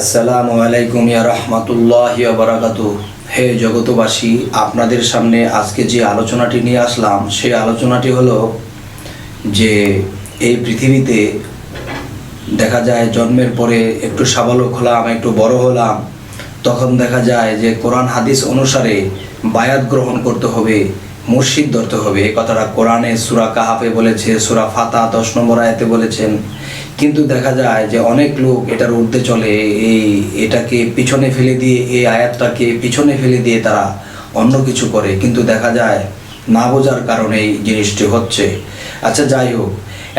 আসসালামু আলাইকুম ইয়া রহমাতুল্লাহ বারাকাতু হে জগতবাসী আপনাদের সামনে আজকে যে আলোচনাটি নিয়ে আসলাম, সেই আলোচনাটি হলো যে এই পৃথিবীতে দেখা যায় জন্মের পরে একটু সাবালক হলাম, একটু বড় হলাম, তখন দেখা যায় যে কোরআন হাদিস অনুসারে বায়াত গ্রহণ করতে হবে। মুর্শিদ ধরতে হবে। এই কথাটা কোরআনে সুরা কাহাফে বলেছে, সুরা ফাতা দশ নম্বর আয়াতে বলেছেন। কিন্তু দেখা যায় যে অনেক লোক এটার ঊর্ধ্বে চলে, এই এটাকে পিছনে ফেলে দিয়ে, এই আয়াতটাকে পিছনে ফেলে দিয়ে তারা অন্য কিছু করে। কিন্তু দেখা যায় না বোঝার কারণে এই জিনিসটি হচ্ছে। আচ্ছা যাই হোক,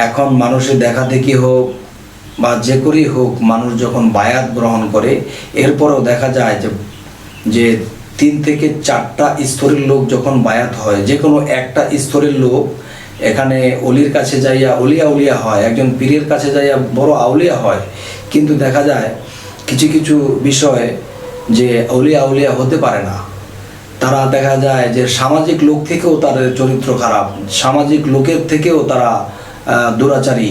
এখন মানুষের দেখা দেখি হোক বা যে করেই হোক, মানুষ যখন বায়াত গ্রহণ করে, এরপরেও দেখা যায় যে যে তিন থেকে চারটা স্তরের লোক যখন বায়াত হয় যে কোনো একটা স্তরের লোক, এখানে অলির কাছে যাইয়া অলিয়া উলিয়া হয়, একজন পীরের কাছে যাইয়া বড় আউলিয়া হয়। কিন্তু দেখা যায়, কিছু কিছু বিষয় যে অলিয়া উলিয়া হতে পারে না। তারা দেখা যায় যে সামাজিক লোক থেকেও তাদের চরিত্র খারাপ, সামাজিক লোকের থেকেও তারা দুরাচারী।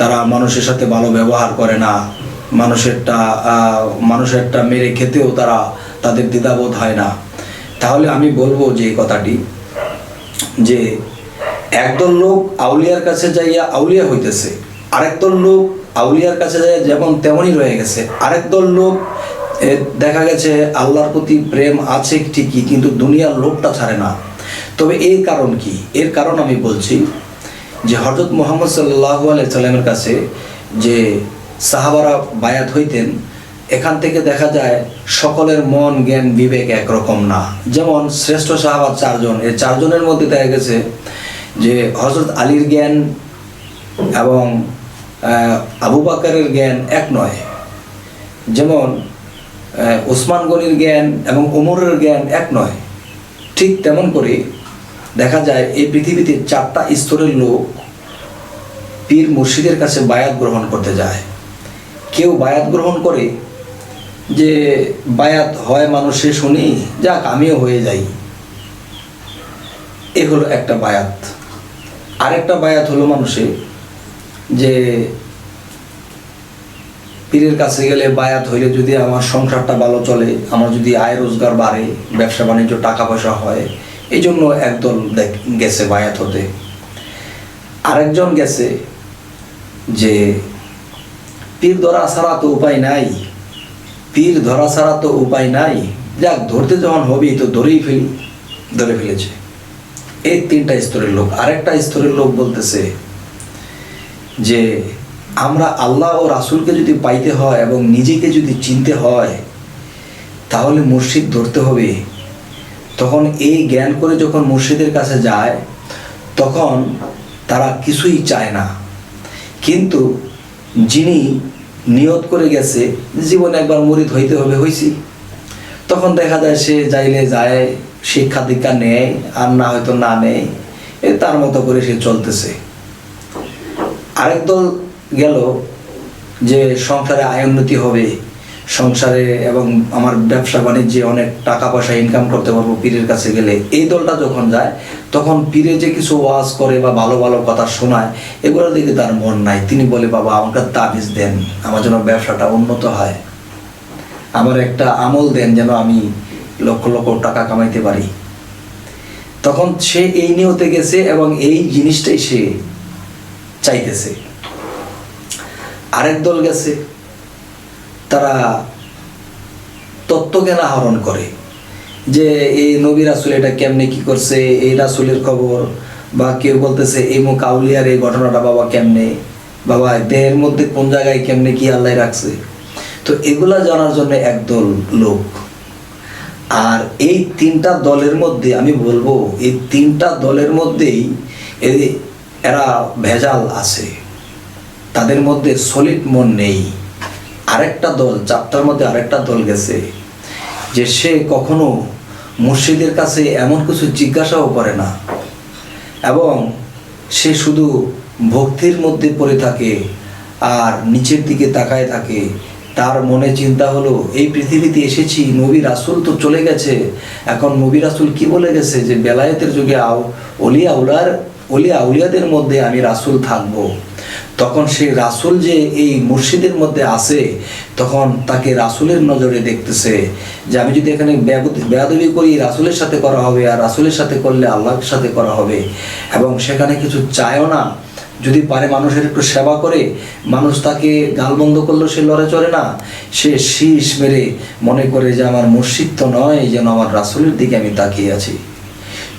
তারা মানুষের সাথে ভালো ব্যবহার করে না, মানুষেরটা মানুষেরটা মেরে খেতেও তারা তাদের দ্বিধাবোধ হয় না। তাহলে আমি বলব যে কথাটি, যে একদল লোক আউলিয়ার কাছে যাইয়া আউলিয়া হইতেছে আরেক দল লোক আউলিয়ার কাছে যাইয়া যেমন তেমনই রয়ে গেছে। আরেক দল লোক দেখা গেছে আল্লাহর প্রতি প্রেম আছে ঠিকই, কিন্তু দুনিয়ার লোকটা ছাড়ে না। তবে এর কারণ কি? এর কারণ আমি বলছি যে হজরত মোহাম্মদ সাল্লাহ সাল্লামের কাছে যে সাহাবারা বায়াত হইতেন এখান থেকে দেখা যায় সকলের মন, জ্ঞান, বিবেক একরকম না। যেমন শ্রেষ্ঠ সাহাবাদ চারজন, এই চারজনের মধ্যে দেখা গেছে যে হজরত আলীর জ্ঞান এবং আবু বাকারের জ্ঞান এক নয়। যেমন ওসমান গনির জ্ঞান এবং ওমরের জ্ঞান এক নয়। ঠিক তেমন করে দেখা যায় এই পৃথিবীতে চারটা স্তরের লোক পীর মুর্শিদের কাছে বায়াত গ্রহণ করতে যায়। কেউ বায়াত গ্রহণ করে যে বায়াত হয় মানুষে শুনি, যাক, আমিও হয়ে যাই। এ হলো একটা বায়াত। আরেকটা বায়াত হলো মানুষে যে পীরের কাছে গেলে বায়াত হইলে যদি আমার সংসারটা ভালো চলে, আমার যদি আয় রোজগার বাড়ে, ব্যবসা বাণিজ্য, টাকা পয়সা হয়, এই জন্য একদল গেছে বায়াত হতে। আরেকজন গেছে যে, পীর ধরা ছাড়া তো উপায় নাই। পীর ধরা ছাড়া তো উপায় নাই। যাক, ধরতে যখন হবেই তো ধরেই ফেলি, ধরে ফেলেছে। এই তিনটা স্তরের লোক। আরেকটা স্তরের লোক বলতেছে যে, আমরা আল্লাহ ও রাসুলকে যদি পাইতে হয় এবং নিজেকে যদি চিনতে হয়, তাহলে মুর্শিদ ধরতে হবে। তখন এই জ্ঞান করে যখন মুর্শিদের কাছে যায়, তখন তারা কিছুই চায় না। কিন্তু যিনি নিয়ত করে গেছে, জীবনে একবার মরিত হইতে হবে, হইছি। তখন দেখা যায় সে যাইলে যায়, শিক্ষা দীক্ষা নেয়, আর না হয়তো না নেয়, এ তার মতো করে সে চলতেছে। আরেক দল গেল যে সংসারে আয় উন্নতি হবে সংসারে এবং আমার ব্যবসা বাণিজ্যে অনেক টাকা পয়সা ইনকাম করতে পারব পীরের কাছে গেলে। এই দলটা যখন যায়, তখন পীরে যে কিছু ওয়াজ করে বা ভালো ভালো কথা শোনায়, এগুলোর দিকে তার মন নাই। তিনি বলে, বাবা, আমাকে তাবিজ দেন। আমার যেন ব্যবসাটা উন্নত হয়। আমার একটা আমল দেন যেন আমি লক্ষ লক্ষ টাকা কামাইতে পারি। তখন সে এই নিয়তে গেছে এবং এই জিনিসটাই সে চাইতেছে। আরেক দল গেছে। তারা তত্ত্বজ্ঞান আহরণ করে যে এই নবী রাসুল এটা কেমনে কি করছে, এই রাসুলের খবর, বা কেউ বলতেছে, এই মুখ আউলিয়ার এই ঘটনাটা বাবা কেমনে, বাবা দেহের মধ্যে কোন জায়গায় কেমনে কি আল্লাহ রাখছে? তো এগুলা জানার জন্য একদল লোক। আর এই তিনটা দলের মধ্যে আমি বলব, এই তিনটা দলের মধ্যেই এরা ভেজাল আছে। তাদের মধ্যে সলিড মন নেই। আরেকটা দল চারটার মধ্যে আরেকটা দল গেছে, যে সে কখনো মুর্শিদের কাছে এমন কিছু জিজ্ঞাসাও করে না। এবং সে শুধু ভক্তির মধ্যে পড়ে থাকে আর নিচের দিকে তাকায় থাকে। তার মনে চিন্তা হলো, এই পৃথিবীতে এসেছি, নবী রাসুল তো চলে গেছে। এখন নবী রাসুল কি বলে গেছে? যে বেলায়েতের যুগে আও অলিয়া উলার অলিয়া আউলিয়াদের মধ্যে আমি রাসুল থাকব। তখন সেই রাসূল যে এই মুর্শিদের মধ্যে আছে, তখন তাকে রাসূলের নজরে দেখতেছে যে আমি যদি এখানে বেয়াদ- বেয়াদবি করি, রাসূলের সাথে করা হবে আর রাসূলের সাথে করলে আল্লাহর সাথে করা হবে এবং সেখানে কিছু চায়ও না। যদি পারে মানুষের একটু সেবা করে, মানুষ তাকে গালবন্ধ করলেও সে লড়ে চড়ে না। সে শীষ মেরে মনে করে যে আমার মুর্শিদ তো নয়, যেন আমার রাসুলের দিকে আমি তাকিয়ে আছি।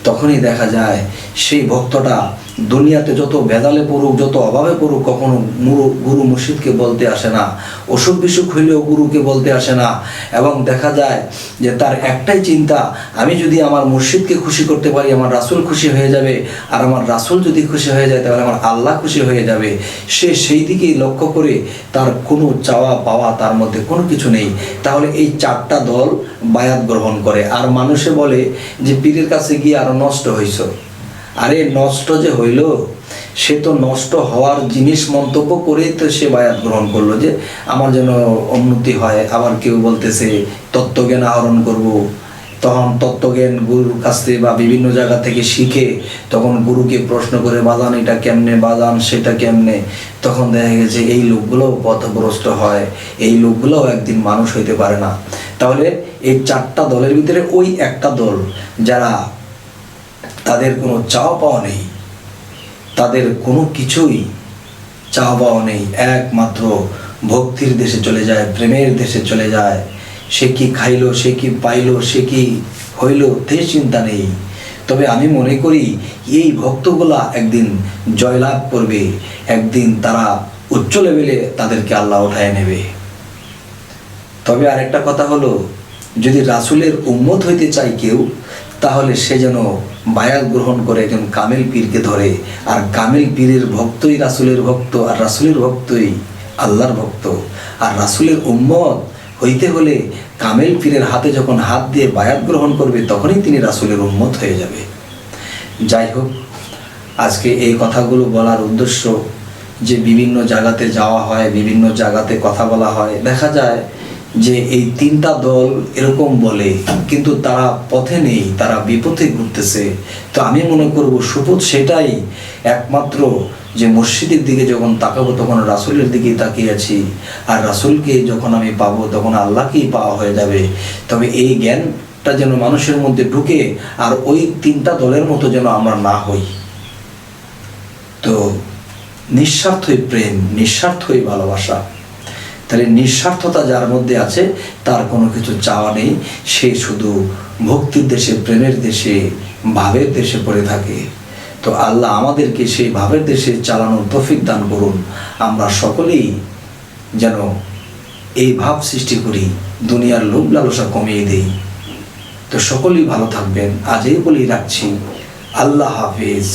তখনই দেখা যায় সেই ভক্তটা দুনিয়াতে যত বেদালে পড়ুক, যত অভাবে পড়ুক, কখনো মুরু- গুরু মুর্শিদকে বলতে আসে না। অসুখ বিসুখ হইলেও গুরুকে বলতে আসে না। এবং দেখা যায় যে তার একটাই চিন্তা, আমি যদি আমার মুর্শিদকে খুশি করতে পারি, আমার রাসূল খুশি হয়ে যাবে। আর আমার রাসূল যদি খুশি হয়ে যায়, তাহলে আমার আল্লাহ খুশি হয়ে যাবে। সে সেই দিকেই লক্ষ্য করে তার কোনো চাওয়া পাওয়া তার মধ্যে কোনো কিছু নেই। তাহলে এই চারটা দল বায়াত গ্রহণ করে। আর মানুষে বলে যে, পীরের কাছে গিয়ে আরও নষ্ট হইছ। আরে নষ্ট যে হইল, সে তো নষ্ট হওয়ার জিনিস মন্তব্য করেই তো সে বায়াত গ্রহণ করল যে, আমার যেন উন্নতি হয়, আবার কেউ বলতেছে, তত্ত্বজ্ঞান আহরণ করব। তখন তত্ত্বজ্ঞান গুরুর কাছ থেকে বা বিভিন্ন জায়গা থেকে শিখে তখন গুরুকে প্রশ্ন করে, বাজান এটা কেমনে, বাজান সেটা কেমনে? তখন দেখা গেছে এই লোকগুলোও পথভ্রষ্ট হয়, এই লোকগুলোও একদিন মানুষ হইতে পারে না। তাহলে এই চারটা দলের ভিতরে ওই একটা দল যারা তাদের কোনো চাওয়া পাওয়া নেই। তাদের কোনো কিছুই চাওয়া পাওয়া নেই। একমাত্র ভক্তির দেশে চলে যায়, প্রেমের দেশে চলে যায়। সে কি খাইলো, সে কি পাইলো, সে কি হইল, তে চিন্তা নেই। তবে আমি মনে করি, এই ভক্তগুলা একদিন জয়লাভ করবে, একদিন তারা উচ্চ লেভেলে তাদেরকে আল্লাহ উঠায় নেবে। তবে আরেকটা কথা হলো, যদি রাসূলের উম্মত হইতে চায় কেউ, তাহলে সে যেন বায়াত গ্রহণ করে একজন কামেল পীরকে ধরে। আর কামেল পীরের ভক্তই রাসুলের ভক্ত, আর রাসূলের ভক্তই আল্লাহর ভক্ত। আর রাসূলের উম্মত হইতে হলে কামেল পীরের হাতে যখন হাত দিয়ে বায়াত গ্রহণ করবে, তখনই তিনি রাসুলের উম্মত হয়ে যাবে। যাই হোক আজকে এই কথাগুলো বলার উদ্দেশ্য যে বিভিন্ন জায়গাতে যাওয়া হয়, বিভিন্ন জায়গাতে কথা বলা হয়। দেখা যায় যে এই তিনটা দল এরকম বলে, কিন্তু তারা পথে নেই, তারা বিপথে ঘুরতেছে। তো আমি মনে করব সুপথ সেটাই একমাত্র যে মসজিদের দিকে যখন তাকাবো, তখন রাসূলের দিকেই তাকিয়ে আছি। আর রাসূলকে যখন আমি পাবো, তখন আল্লাহকেই পাওয়া হয়ে যাবে। তবে এই জ্ঞানটা যেন মানুষের মধ্যে ঢুকে, আর ওই তিনটা দলের মতো যেন আমরা না হই। তো নিঃস্বার্থই প্রেম, নিঃস্বার্থই ভালোবাসা। তাহলে নিঃস্বার্থতা যার মধ্যে আছে, তার কোনো কিছু চাওয়া নেই। সে শুধু ভক্তির দেশে, প্রেমের দেশে, ভাবের দেশে পড়ে থাকে। তো আল্লাহ আমাদেরকে সেই ভাবের দেশে চালানোর তফিক দান করুন। আমরা সকলেই যেন এই ভাব সৃষ্টি করি, দুনিয়ার লোভ লালসা কমিয়ে দেই। তো সকলেই ভালো থাকবেন। আজ এই বলেই রাখছি, আল্লাহ হাফিজ।